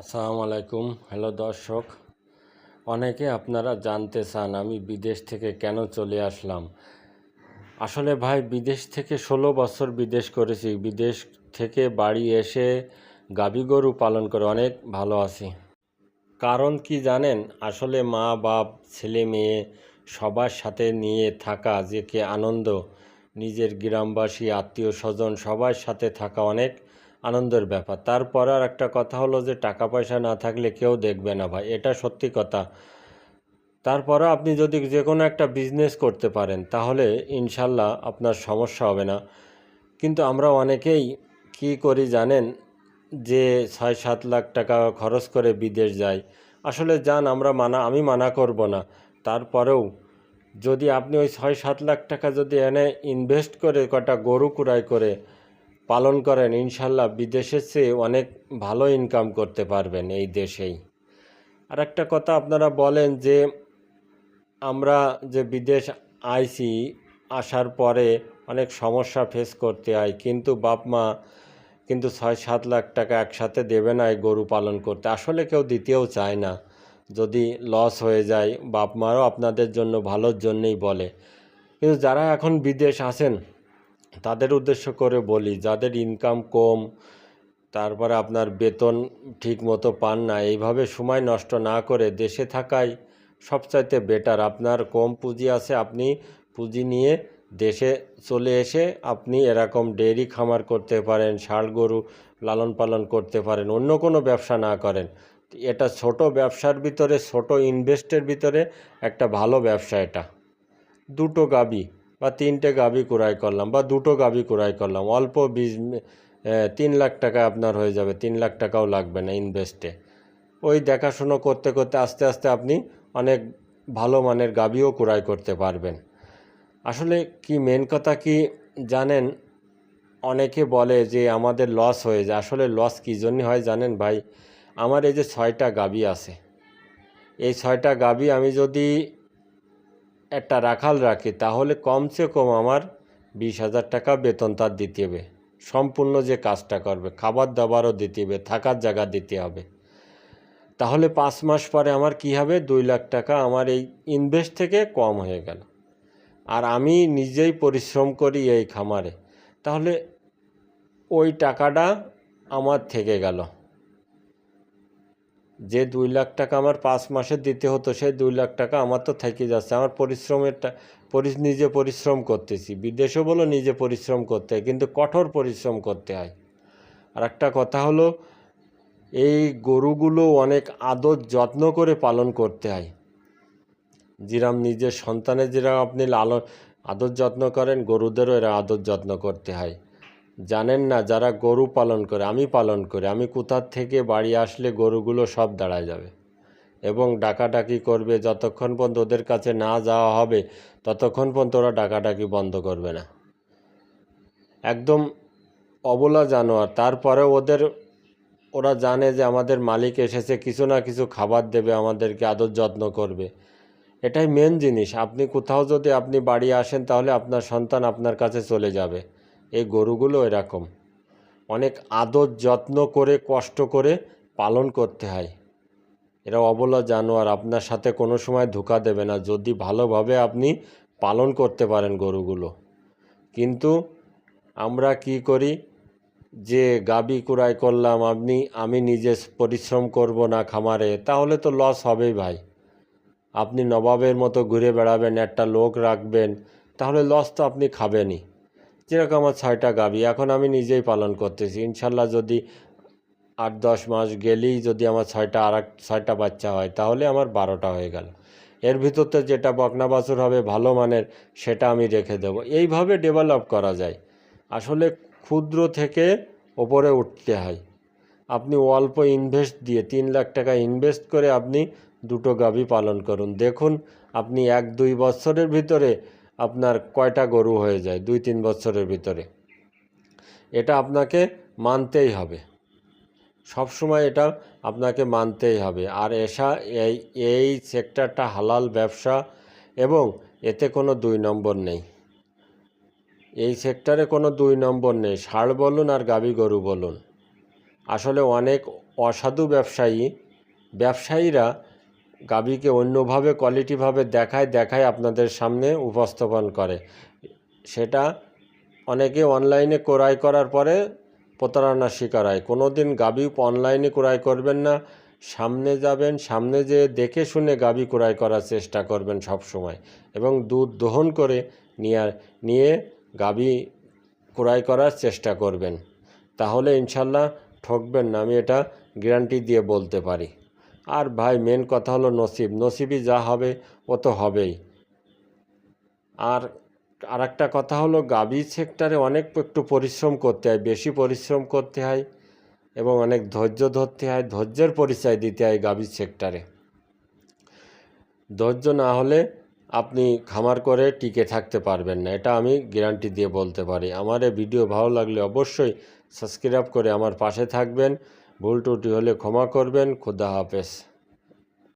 আসসালামু আলাইকুম হ্যালো দর্শক, অনেকে আপনারা জানতে চান আমি বিদেশ থেকে কেন চলে আসলাম। আসলে ভাই, বিদেশ থেকে ষোলো বছর বিদেশ করেছি। বিদেশ থেকে বাড়ি এসে গাভী গরু পালন করে অনেক ভালো আছি। কারণ কি জানেন? আসলে মা, বাপ, ছেলে, মেয়ে সবার সাথে নিয়ে থাকা যে কে আনন্দ, নিজের গ্রামবাসী, আত্মীয় স্বজন সবার সাথে থাকা অনেক আনন্দের ব্যাপার। তারপর আর একটা কথা হলো যে টাকা পয়সা না থাকলে কেউ দেখবে না ভাই, এটা সত্যি কথা। তারপরও আপনি যদি যে কোনো একটা বিজনেস করতে পারেন, তাহলে ইনশাল্লাহ আপনার সমস্যা হবে না। কিন্তু আমরা অনেকেই কি করি জানেন? যে ছয় সাত লাখ টাকা খরচ করে বিদেশ যাই। আসলে যান আমরা মানা, আমি মানা করব না। তারপরেও যদি আপনি ওই ছয় সাত লাখ টাকা যদি এনে ইনভেস্ট করে কটা গরু কুড়াই করে পালন করেন, ইনশাল্লাহ বিদেশের চেয়ে অনেক ভালো ইনকাম করতে পারবেন এই দেশেই। আর একটা কথা আপনারা বলেন যে, আমরা যে বিদেশ আইছি, আসার পরে অনেক সমস্যা ফেস করতে হয়, কিন্তু বাপ মা কিন্তু ছয় সাত লাখ টাকা একসাথে দেবে না এই গরু পালন করতে। আসলে কেউ দিতেও চায় না। যদি লস হয়ে যায়, বাপ মারও আপনাদের জন্য ভালোর জন্যই বলে। কিন্তু যারা এখন বিদেশ আছেন তাদের উদ্দেশ্য করে বলি, যাদের ইনকাম কম, তারপরে আপনার বেতন ঠিক মতো পান না, এইভাবে সময় নষ্ট না করে দেশে থাকাই সবচাইতে বেটার আপনার কম পুঁজি আছে, আপনি পুঁজি নিয়ে দেশে চলে এসে আপনি এরকম ডেয়ারি খামার করতে পারেন, ষাঁড় গরু লালন পালন করতে পারেন, অন্য কোনো ব্যবসা না করেন। এটা ছোট ব্যবসার ভিতরে, ছোট ইনভেস্টের ভিতরে একটা ভালো ব্যবসা এটা। দুটো গাবি। বা তিনটে গাবি ক্রয় করলাম বা দুটো গাবি ক্রয় করলাম, অল্প বীজ তিন লাখ টাকা আপনার হয়ে যাবে, তিন লাখ টাকাও লাগবে না ইনভেস্টে ওই দেখাশুনো করতে করতে আস্তে আস্তে আপনি অনেক ভালো মানের গাবিও ক্রয় করতে পারবেন। আসলে কি মেন কথা কি জানেন? অনেকে বলে যে আমাদের লস হয়ে যায়। আসলে লস কী জন্য হয় জানেন ভাই? আমার এই যে ছয়টা গাবি আছে, এই ছয়টা গাবি আমি যদি একটা রাখাল রাখি, তাহলে কমসে কম আমার বিশ হাজার টাকা বেতন তার দিতে হবে। সম্পূর্ণ যে কাজটা করবে, খাবার দাবারও দিতে হবে, থাকার জায়গা দিতে হবে। তাহলে পাঁচ মাস পরে আমার কি হবে? দুই লাখ টাকা আমার এই ইনভেস্ট থেকে কম হয়ে গেল। আর আমি নিজেই পরিশ্রম করি এই খামারে। তাহলে ওই টাকাটা আমার থেকে গেল। যে দুই লাখ টাকা আমার পাঁচ মাসে দিতে হতো, সেই দুই লাখ টাকা আমার তো থেকে যাচ্ছে। আমার পরিশ্রমের পরি নিজে পরিশ্রম করতেছি। বিদেশও বলো নিজে পরিশ্রম করতে হয়, কিন্তু কঠোর পরিশ্রম করতে হয়। আর একটা কথা হলো, এই গরুগুলো অনেক আদর যত্ন করে পালন করতে হয়। যেরাম নিজের সন্তানের যেরকম আপনি লালন, আদর যত্ন করেন, গরুদেরও এরা আদর যত্ন করতে হয়। জানেন না যারা গরু পালন করে, আমি পালন করি। আমি কোথার থেকে বাড়ি আসলে গরুগুলো সব দাঁড়ায় যাবে। এবং ডাকাডাকি করবে, যতক্ষণ পর্যন্ত ওদের কাছে না যাওয়া হবে, ততক্ষণ পর্যন্ত ওরা ডাকাডাকি বন্ধ করবে না। একদম অবলা জানোয়ার। তারপরে ওদের, ওরা জানে যে আমাদের মালিক এসেছে, কিছু না কিছু খাবার দেবে, আমাদেরকে আদর যত্ন করবে। এটাই মেন জিনিস। আপনি কোথাও যদি আপনি বাড়ি আসেন, তাহলে আপনার সন্তান আপনার কাছে চলে যাবে। এই গরুগুলো এরকম। অনেক আদর যত্ন করে, কষ্ট করে পালন করতে হয়। এরা অবলা জানোয়ার, আপনার সাথে কোনো সময় ধোকা দেবে না। যদি ভালোভাবে আপনি পালন করতে পারেন গরুগুলো। কিন্তু আমরা কি করি? যে গাবি কুড়াই করলাম, আপনি, আমি নিজে পরিশ্রম করব না খামারে, তাহলে তো লস হবেই ভাই। আপনি নবাবের মতো ঘুরে বেড়াবেন, একটা লোক রাখবেন, তাহলে লস তো আপনি খাবেনই। যেরকম আমার ছয়টা গাবি, এখন আমি নিজেই পালন করতেছি। ইনশাল্লাহ যদি আট দশ মাস গেলেই যদি আমার ছয়টা আর ছয়টা বাচ্চা হয়, তাহলে আমার বারোটা হয়ে গেল। এর ভিতরতে যেটা বকনা বাছুর হবে, ভালো মানের, সেটা আমি রেখে দেব। এইভাবে ডেভেলপ করা যায়। আসলে ক্ষুদ্র থেকে ওপরে উঠতে হয়। আপনি অল্প ইনভেস্ট দিয়ে তিন লাখ টাকা ইনভেস্ট করে আপনি দুটো গাভী পালন করুন। দেখুন, আপনি এক দুই বছরের ভিতরে আপনার কয়টা গরু হয়ে যায় দুই, তিন বছরের ভিতরে। এটা আপনাকে মানতেই হবে। সব সময় এটা আপনাকে মানতেই হবে। আর এসা, এই এই সেক্টরটা হালাল ব্যবসা এবং এতে কোনো দুই নম্বর নেই। এই সেক্টরে কোনো দুই নম্বর নেই। ষাঁড় বলুন আর গাভী গরু বলুন। আসলে অনেক অসাধু ব্যবসায়ী, ব্যবসায়ীরা গাভীকে অন্যভাবে কোয়ালিটিভাবে দেখায় দেখায় আপনাদের সামনে উপস্থাপন করে। সেটা অনেকে অনলাইনে ক্রয় করার পরে প্রতারণার শিকার হয়। কোনো দিন গাভী অনলাইনে ক্রয় করবেন না। সামনে যাবেন, সামনে যে দেখে শুনে গাভী ক্রয় করার চেষ্টা করবেন সব সময় এবং দুধ দহন করে নিয়ে নিয়ে গাভী ক্রয় করার চেষ্টা করবেন। তাহলে ইনশাল্লাহ ঠকবেন না, আমি এটা গ্যারান্টি দিয়ে বলতে পারি। আর ভাই মেন কথা হলো নসিব। নসিবই যা হবে, ও তো হবেই। আর আর একটা কথা হলো, গাভী সেক্টরে অনেক একটু পরিশ্রম করতে হয়, বেশি পরিশ্রম করতে হয় এবং অনেক ধৈর্য ধরতে হয়, ধৈর্যের পরিচয় দিতে হয় গাভী সেক্টরে ধৈর্য না হলে আপনি খামার করে টিকে থাকতে পারবেন না, এটা আমি গ্যারান্টি দিয়ে বলতে পারি। আমার এই ভিডিও ভালো লাগলে অবশ্যই সাবস্ক্রাইব করে আমার পাশে থাকবেন। ভুল ত্রুটি হলে ক্ষমা করবেন। খুদা হাফেজ।